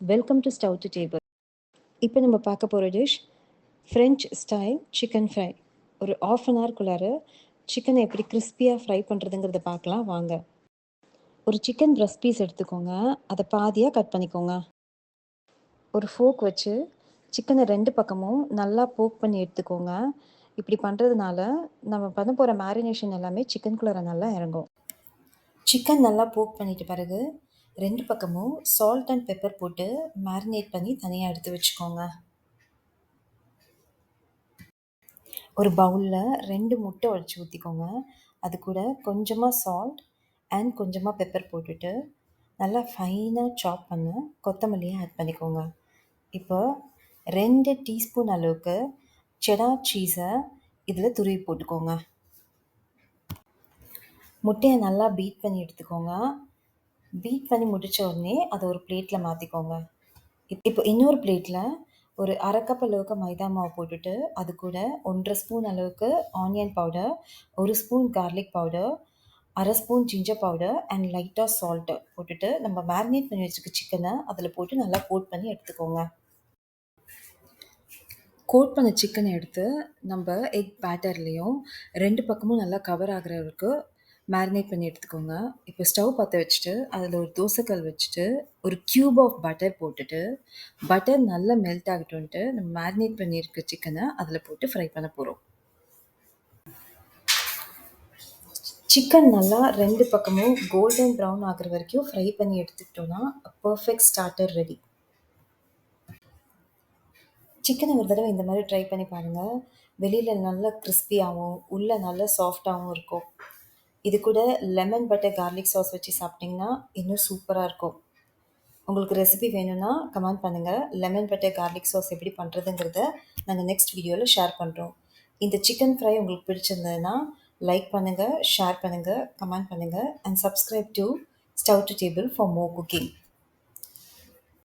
Welcome to stove to table இப்போ நம்ம பார்க்க போகிற dish French style chicken fry ஒரு ஆஃப் அன் ஹவர்க்குள்ளார சிக்கனை எப்படி கிறிஸ்பியாக ஃப்ரை பண்ணுறதுங்கிறத பார்க்கலாம் வாங்க. ஒரு சிக்கன் ப்ரெஸ் பீஸ் எடுத்துக்கோங்க. அதை பாதியாக கட் பண்ணிக்கோங்க. ஒரு ஃபோக் வச்சு சிக்கனை ரெண்டு பக்கமும் நல்லா போக் பண்ணி எடுத்துக்கோங்க. இப்படி பண்ணுறதுனால நம்ம பண்ண போகிற மேரினேஷன் எல்லாமே சிக்கனுக்குள்ளார நல்லா இறங்கும். சிக்கன் நல்லா போக் பண்ணிட்ட பிறகு ரெண்டு பக்கமும் சால்ட் அண்ட் பெப்பர் போட்டு மேரினேட் பண்ணி தனியாக எடுத்து வச்சுக்கோங்க. ஒரு பவுலில் ரெண்டு முட்டை உடச்சி ஊற்றிக்கோங்க அது கூட கொஞ்சமாக சால்ட் அண்ட் கொஞ்சமாக பெப்பர் போட்டுட்டு நல்லா ஃபைனாக சாப் பண்ண கொத்தமல்லியை ஆட் பண்ணிக்கோங்க. இப்போ ரெண்டு டீஸ்பூன் அளவுக்கு செடா சீஸை இதில் துருவி போட்டுக்கோங்க. முட்டையை நல்லா பீட் பண்ணி எடுத்துக்கோங்க. பீட் பண்ணி முடித்த உடனே அதை ஒரு பிளேட்டில் மாற்றிக்கோங்க இப் இப்போ இன்னொரு பிளேட்டில் ஒரு அரை கப் அளவுக்கு மைதா மாவு போட்டுட்டு அது கூட ஒன்றரை ஸ்பூன் அளவுக்கு ஆனியன் பவுடர் ஒரு ஸ்பூன் கார்லிக் பவுடர் அரை ஸ்பூன் ஜிஞ்சர் பவுடர் அண்ட் லைட்டாக சால்ட்டு போட்டுட்டு நம்ம மேரினேட் பண்ணி வச்சுக்க சிக்கனை அதில் போட்டு நல்லா கோட் பண்ணி எடுத்துக்கோங்க. கோட் பண்ண சிக்கனை எடுத்து நம்ம எக் பேட்டர்லேயும் ரெண்டு பக்கமும் நல்லா கவர் ஆகிற அளவுக்கு மேரினேட் பண்ணி எடுத்துக்கோங்க. இப்போ ஸ்டவ் பற்ற வச்சுட்டு அதில் ஒரு தோசைக்கல் வச்சுட்டு ஒரு க்யூப் ஆஃப் பட்டர் போட்டுட்டு பட்டர் நல்லா மெல்ட் ஆகட்டும்ன்ட்டு நம்ம மேரினேட் பண்ணியிருக்க சிக்கனை அதில் போட்டு ஃப்ரை பண்ண போகிறோம் சிக்கன் நல்லா ரெண்டு பக்கமும் கோல்டன் ப்ரௌன் ஆகிற வரைக்கும் ஃப்ரை பண்ணி எடுத்துக்கிட்டோன்னா பர்ஃபெக்ட் ஸ்டார்டர் ரெடி சிக்கனை ஒரு தடவை இந்த மாதிரி ட்ரை பண்ணி பாருங்கள் வெளியில் நல்லா கிறிஸ்பியாகவும் உள்ளே நல்லா சாஃப்டாகவும் இருக்கும். இது கூட லெமன் பட்டர் கார்லிக் சாஸ் வச்சு சாப்பிட்டிங்கன்னா இன்னும் சூப்பராக இருக்கும். உங்களுக்கு ரெசிபி வேணும்னா கமெண்ட் பண்ணுங்கள் லெமன் பட்டர் கார்லிக் சாஸ் எப்படி பண்ணுறதுங்கிறத நாங்கள் நெக்ஸ்ட் வீடியோவில் ஷேர் பண்ணுறோம் இந்த சிக்கன் ஃப்ரை உங்களுக்கு பிடிச்சிருந்ததுன்னா லைக் பண்ணுங்கள் ஷேர் பண்ணுங்கள் கமெண்ட் பண்ணுங்கள் and subscribe to stove to table for more cooking